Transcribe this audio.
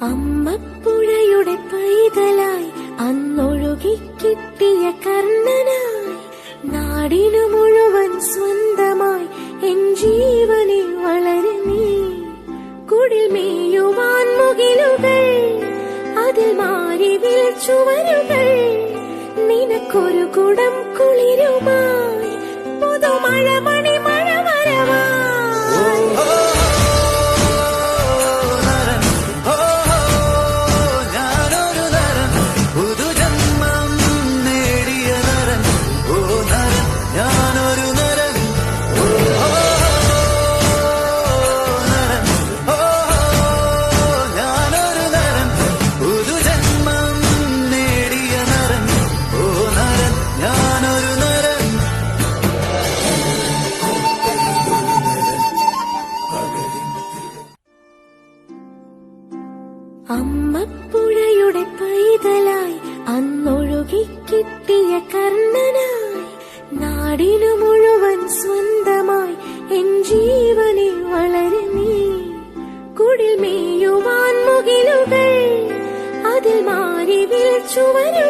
അമ്മപ്പുഴയുടെ പൈതലായി അന്നൊഴുകി കിട്ടിയ കർണനായി. നാടിനു മുഴുവൻ സ്വന്തമായി എൻ ജീവനിൽ വളരെ നീ. കുടിൽ മേയുവാൻ മുകിലുകൾ അതിൽ മാറി ചുവരുകൾ നിനക്കൊരു കുടം കുളിരുമായി പുതുമഴ മണി അമ്മപ്പുഴയുടെ പൈതലായി അന്നൊഴുകി കിട്ടിയ കർണനായി. നാടിനു മുഴുവൻ സ്വന്തമായി എൻ ജീവനിൽ വളരെ നീ. കുടിൽ മേയുവാൻ മുകിലുകൾ അതിൽ മാറി ചുവരുകൾ